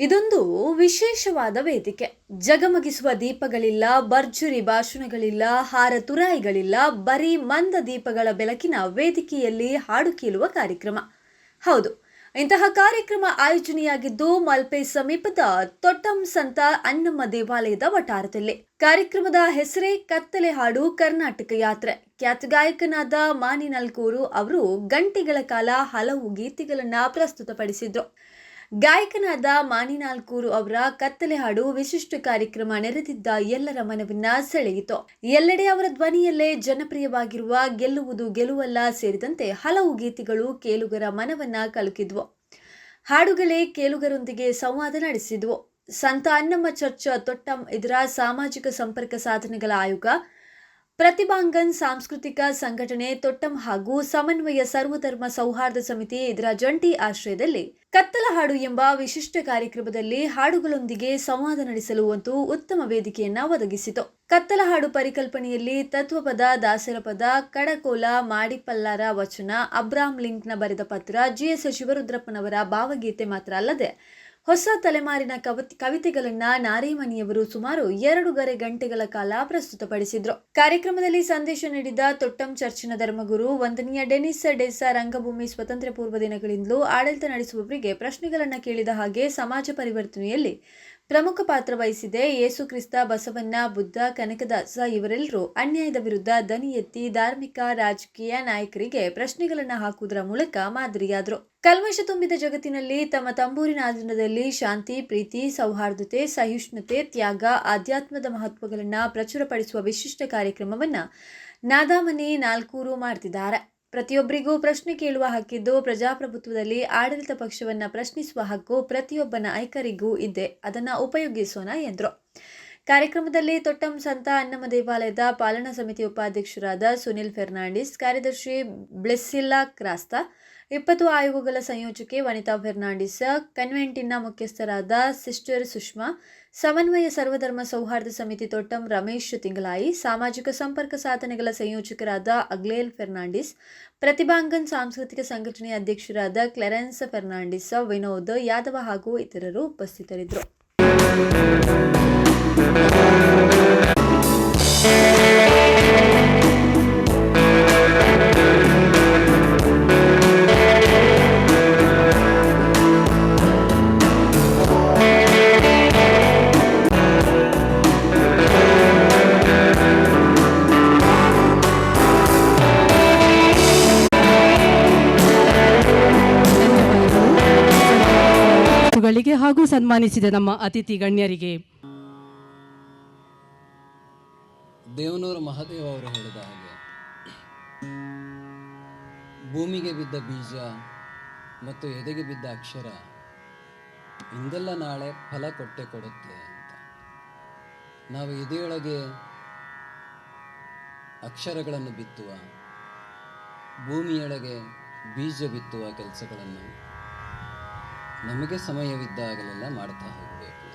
ಇದೊಂದು ವಿಶೇಷವಾದ ವೇದಿಕೆ. ಜಗಮಗಿಸುವ ದೀಪಗಳಿಲ್ಲ, ಭರ್ಜುರಿ ಭಾಷಣಗಳಿಲ್ಲ, ಹಾರ ತುರಾಯಿಗಳಿಲ್ಲ, ಬರೀ ಮಂದ ದೀಪಗಳ ಬೆಳಕಿನ ವೇದಿಕೆಯಲ್ಲಿ ಹಾಡು ಕೇಳುವ ಕಾರ್ಯಕ್ರಮ. ಹೌದು, ಇಂತಹ ಕಾರ್ಯಕ್ರಮ ಆಯೋಜನೆಯಾಗಿದ್ದು ಮಲ್ಪೆ ಸಮೀಪದ ತೊಟ್ಟಂ ಸಂತ ಅಣ್ಣಮ್ಮ ದೇವಾಲಯದ ವಠಾರದಲ್ಲಿ ಕಾರ್ಯಕ್ರಮದ ಹೆಸರೇ ಕತ್ತಲೆ ಹಾಡು ಕರ್ನಾಟಕ ಯಾತ್ರೆ. ಖ್ಯಾತ ಗಾಯಕನಾದ ಮಾನಿ ನಲ್ಕೂರು ಅವರು ಗಂಟೆಗಳ ಕಾಲ ಹಲವು ಗೀತೆಗಳನ್ನ ಪ್ರಸ್ತುತಪಡಿಸಿದ್ರು. ಗಾಯಕನಾದ ಮಾನಿನಾಲ್ಕೂರು ಅವರ ಕತ್ತಲೆ ಹಾಡು ವಿಶಿಷ್ಟ ಕಾರ್ಯಕ್ರಮ ನೆರೆದಿದ್ದ ಎಲ್ಲರ ಮನವನ್ನ ಸೆಳೆಯಿತು. ಎಲ್ಲೆಡೆ ಅವರ ಧ್ವನಿಯಲ್ಲೇ ಜನಪ್ರಿಯವಾಗಿರುವ ಗೆಲ್ಲುವುದು ಗೆಲುವಲ್ಲ ಸೇರಿದಂತೆ ಹಲವು ಗೀತೆಗಳು ಕೇಳುಗರ ಮನವನ್ನ ಕಲುಕಿದ್ವು. ಹಾಡುಗಳೇ ಕೇಳುಗರೊಂದಿಗೆ ಸಂವಾದ ನಡೆಸಿದ್ವು. ಸಂತ ಅನ್ನಮ್ಮ ಚರ್ಚ್, ತೊಟ್ಟಂ ಇದರ ಸಾಮಾಜಿಕ ಸಂಪರ್ಕ ಸಾಧನೆಗಳ ಆಯೋಗ ಪ್ರತಿಭಾಂಗನ್ ಸಾಂಸ್ಕೃತಿಕ ಸಂಘಟನೆ ತೊಟ್ಟಂ ಹಾಗೂ ಸಮನ್ವಯ ಸರ್ವಧರ್ಮ ಸೌಹಾರ್ದ ಸಮಿತಿ ಇದರ ಜಂಟಿ ಆಶ್ರಯದಲ್ಲಿ ಕತ್ತಲ ಹಾಡು ಎಂಬ ವಿಶಿಷ್ಟ ಕಾರ್ಯಕ್ರಮದಲ್ಲಿ ಹಾಡುಗಳೊಂದಿಗೆ ಸಂವಾದ ನಡೆಸಲು ಒಂದು ಉತ್ತಮ ವೇದಿಕೆಯನ್ನ ಒದಗಿಸಿತು. ಕತ್ತಲ ಹಾಡು ಪರಿಕಲ್ಪನೆಯಲ್ಲಿ ತತ್ವಪದ ದಾಸರ ಪದ ಕಡಕೋಲ, ಮಾಡಿಪಲ್ಲಾರ ವಚನ, ಅಬ್ರಾಮ್ ಲಿಂಕ್ನ ಬರೆದ ಪತ್ರ ಜಿಎಸ್ ಶಿವರುದ್ರಪ್ಪನವರ ಭಾವಗೀತೆ ಮಾತ್ರ ಅಲ್ಲದೆ ಹೊಸ ತಲೆಮಾರಿನ ಕವತ್, ಕವಿತೆಗಳನ್ನ ನಾರಿಮಣಿಯವರು ಸುಮಾರು ಎರಡೂವರೆ ಗಂಟೆಗಳ ಕಾಲ ಪ್ರಸ್ತುತಪಡಿಸಿದ್ರು. ಕಾರ್ಯಕ್ರಮದಲ್ಲಿ ಸಂದೇಶ ನೀಡಿದ ತೊಟ್ಟಂ ಚರ್ಚಿನ ಧರ್ಮಗುರು ವಂದನೀಯ ಡೆನಿಸ್ ಡೆಸಾ ರಂಗಭೂಮಿ ಸ್ವತಂತ್ರ ಪೂರ್ವ ದಿನಗಳಿಂದಲೂ ಆಡಳಿತ ನಡೆಸುವವರಿಗೆ ಪ್ರಶ್ನೆಗಳನ್ನು ಕೇಳಿದ ಹಾಗೆ ಸಮಾಜ ಪರಿವರ್ತನೆಯಲ್ಲಿ ಪ್ರಮುಖ ಪಾತ್ರ ವಹಿಸಿದೆ. ಯೇಸು ಕ್ರಿಸ್ತ, ಬಸವಣ್ಣ, ಬುದ್ಧ, ಕನಕದಾಸ ಇವರೆಲ್ಲರೂ ಅನ್ಯಾಯದ ವಿರುದ್ಧ ದನಿ ಎತ್ತಿ ಧಾರ್ಮಿಕ, ರಾಜಕೀಯ ನಾಯಕರಿಗೆ ಪ್ರಶ್ನೆಗಳನ್ನು ಹಾಕುವುದರ ಮೂಲಕ ಮಾದರಿಯಾದರು. ಕಲ್ಮಶ ತುಂಬಿದ ಜಗತ್ತಿನಲ್ಲಿ ತಮ್ಮ ತಂಬೂರಿನ ಆಧೀನದಲ್ಲಿ ಶಾಂತಿ, ಪ್ರೀತಿ, ಸೌಹಾರ್ದತೆ, ಸಹಿಷ್ಣುತೆ, ತ್ಯಾಗ, ಆಧ್ಯಾತ್ಮದ ಮಹತ್ವಗಳನ್ನು ಪ್ರಚುರಪಡಿಸುವ ವಿಶಿಷ್ಟ ಕಾರ್ಯಕ್ರಮವನ್ನು ನಾದಾಮನಿ ನಾಲ್ಕೂರು ಮಾಡ್ತಿದ್ದಾರೆ. ಪ್ರತಿಯೊಬ್ಬರಿಗೂ ಪ್ರಶ್ನೆ ಕೇಳುವ ಹಕ್ಕಿದ್ದು ಪ್ರಜಾಪ್ರಭುತ್ವದಲ್ಲಿ ಆಡಳಿತ ಪಕ್ಷವನ್ನ ಪ್ರಶ್ನಿಸುವ ಹಕ್ಕು ಪ್ರತಿಯೊಬ್ಬನ ಐಕರಿಗೂ ಇದೆ. ಅದನ್ನ ಉಪಯೋಗಿಸೋಣ ಎಂದರು. ಕಾರ್ಯಕ್ರಮದಲ್ಲಿ ತೊಟ್ಟಂ ಸಂತ ಅನ್ನಮ ದೇವಾಲಯದ ಪಾಲನಾ ಸಮಿತಿ ಉಪಾಧ್ಯಕ್ಷರಾದ ಸುನಿಲ್ ಫೆರ್ನಾಂಡಿಸ್, ಕಾರ್ಯದರ್ಶಿ ಬ್ಲೆಸ್ಸಿಲ್ಲಾ ಕ್ರಾಸ್ತಾ ಇಪ್ಪತ್ತು ಆಯೋಗಗಳ ಸಂಯೋಜಕಿ ವನಿತಾ ಫೆರ್ನಾಂಡಿಸ್ ಕನ್ವೆಂಟಿನ ಮುಖ್ಯಸ್ಥರಾದ ಸಿಸ್ಟರ್ ಸುಷ್ಮಾ, ಸಮನ್ವಯ ಸರ್ವಧರ್ಮ ಸೌಹಾರ್ದ ಸಮಿತಿ ತೊಟ್ಟಂ ರಮೇಶ್ ತಿಂಗಳಾಯಿ, ಸಾಮಾಜಿಕ ಸಂಪರ್ಕ ಸಾಧನೆಗಳ ಸಂಯೋಜಕರಾದ ಅಗ್ಲೇಲ್ ಫೆರ್ನಾಂಡಿಸ್, ಪ್ರತಿಭಾಂಗನ್ ಸಾಂಸ್ಕೃತಿಕ ಸಂಘಟನೆಯ ಅಧ್ಯಕ್ಷರಾದ ಕ್ಲೆರೆನ್ಸ್ ಫೆರ್ನಾಂಡಿಸ್, ವಿನೋದ್ ಯಾದವ ಹಾಗೂ ಇತರರು ಉಪಸ್ಥಿತರಿದ್ದರು. ಗಳಿಗೆ ಹಾಗೂ ಸನ್ಮಾನಿಸಿದ ನಮ್ಮ ಅತಿಥಿ ಗಣ್ಯರಿಗೆ. ದೇವನೂರು ಮಹಾದೇವ ಅವರು ಹೇಳಿದ ಹಾಗೆ, ಭೂಮಿಗೆ ಬಿದ್ದ ಬೀಜ ಮತ್ತು ಎದೆಗೆ ಬಿದ್ದ ಅಕ್ಷರ ಇಂದೆಲ್ಲ ನಾಳೆ ಫಲ ಕೊಟ್ಟೆ ಕೊಡುತ್ತೆ ಅಂತ. ನಾವು ಎದೆಯೊಳಗೆ ಅಕ್ಷರಗಳನ್ನು ಬಿತ್ತುವ, ಭೂಮಿಯೊಳಗೆ ಬೀಜ ಬಿತ್ತುವ ಕೆಲಸಗಳನ್ನು ನಮಗೆ ಸಮಯವಿದ್ದಾಗಲೆಲ್ಲ ಮಾಡ್ತಾ ಹೋಗಬೇಕು.